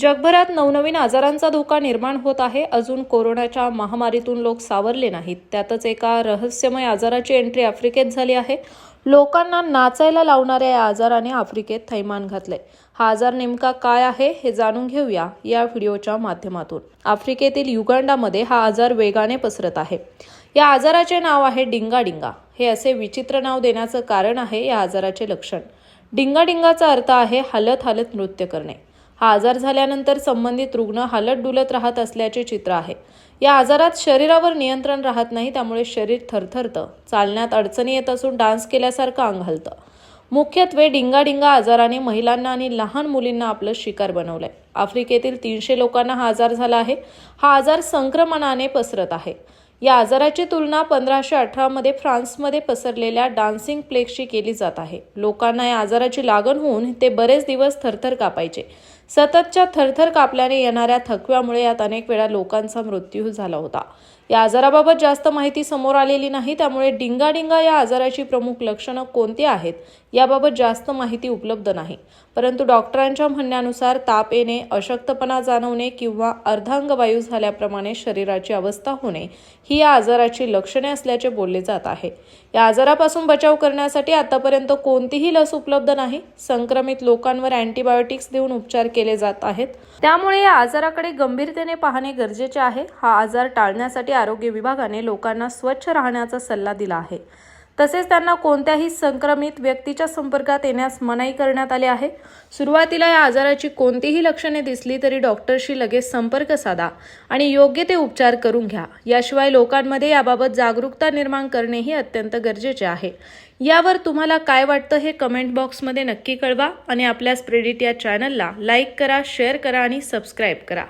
जगभरात नवनवीन आजारांचा धोका निर्माण होत आहे. अजून कोरोनाच्या महामारीतून लोक सावरले नाहीत. त्यातच एका रहस्यमय आजाराची एंट्री आफ्रिकेत झाली आहे. लोकांना नाचायला लावणाऱ्या या आजाराने आफ्रिकेत थैमान घातलंय. हा आजार नेमका काय आहे हे जाणून घेऊया या व्हिडिओच्या माध्यमातून. आफ्रिकेतील युगांडामध्ये हा आजार वेगाने पसरत आहे. या आजाराचे नाव आहे डिंगा डिंगा. हे असे विचित्र नाव देण्याचं कारण आहे या आजाराचे लक्षण. डिंगा डिंगाचा अर्थ आहे हलत हलत नृत्य करणे. हा आजार झाल्यानंतर संबंधित रुग्ण हालत डुलत राहत असल्याचे चित्र आहे. या आजारात शरीरावर नियंत्रण राहत नाही त्यामुळे शरीर थरथरतं. चालण्यात अडचणी येत असून डान्स केल्यासारखं अंग हलतं. मुख्यत्वे डिंगाडिंगा आजाराने महिलांना आणि लहान मुलींना आपलं शिकार बनवलंय. आफ्रिकेतील तीनशे लोकांना हा आजार झाला आहे. हा आजार संक्रमणाने पसरत आहे. या आजाराची तुलना पंधराशे अठरामध्ये फ्रान्समध्ये पसरलेल्या डान्सिंग प्लेगशी केली जात आहे. लोकांना या आजाराची लागण होऊन ते बरेच दिवस थरथर कापायचे. सततच्या थरथर कापल्याने येणाऱ्या थकव्यामुळे यात अनेक वेळा लोकांचा मृत्यू झाला होता. या आजाराबाबत जास्त माहिती समोर आलेली नाही त्यामुळे डिंगा डिंगा या आजाराची प्रमुख लक्षणं कोणती आहेत याबाबत जास्त माहिती उपलब्ध नाही. परंतु डॉक्टरांच्या म्हणण्यानुसार ताप येणे अशक्तपणा जाणवणे किंवा अर्धांगवायू झाल्याप्रमाणे शरीराची अवस्था होणे ही या आजाराची लक्षणे असल्याचे बोलले जात आहे. या आजारापासून बचाव करण्यासाठी आतापर्यंत कोणतीही लस उपलब्ध नाही. संक्रमित लोकांवर अँटीबायोटिक्स देऊन उपचार केले जात आहेत. त्यामुळे या आजाराकडे गंभीरतेने पाहणे गरजेचे आहे. हा आजार टाळण्यासाठी आरोग्य विभागाने लोकांना स्वच्छ राहण्याचा सल्ला दिला आहे. तसेच त्यांना कोणत्याही संक्रमित व्यक्तीच्या संपर्कात येण्यास मनाई करण्यात आली आहे. सुरुवातीला या आजाराची कोणतीही लक्षणे दिसली तरी डॉक्टरशी लगेच संपर्क साधा आणि योग्य ते उपचार करून घ्या. याशिवाय लोकांमध्ये याबाबत जागरूकता निर्माण करणेही अत्यंत गरजेचे आहे. यावर तुम्हाला काय वाटतं हे कमेंट बॉक्समध्ये नक्की कळवा आणि आपल्या स्प्रेडिट या चॅनलला लाईक करा शेअर करा आणि सबस्क्राईब करा.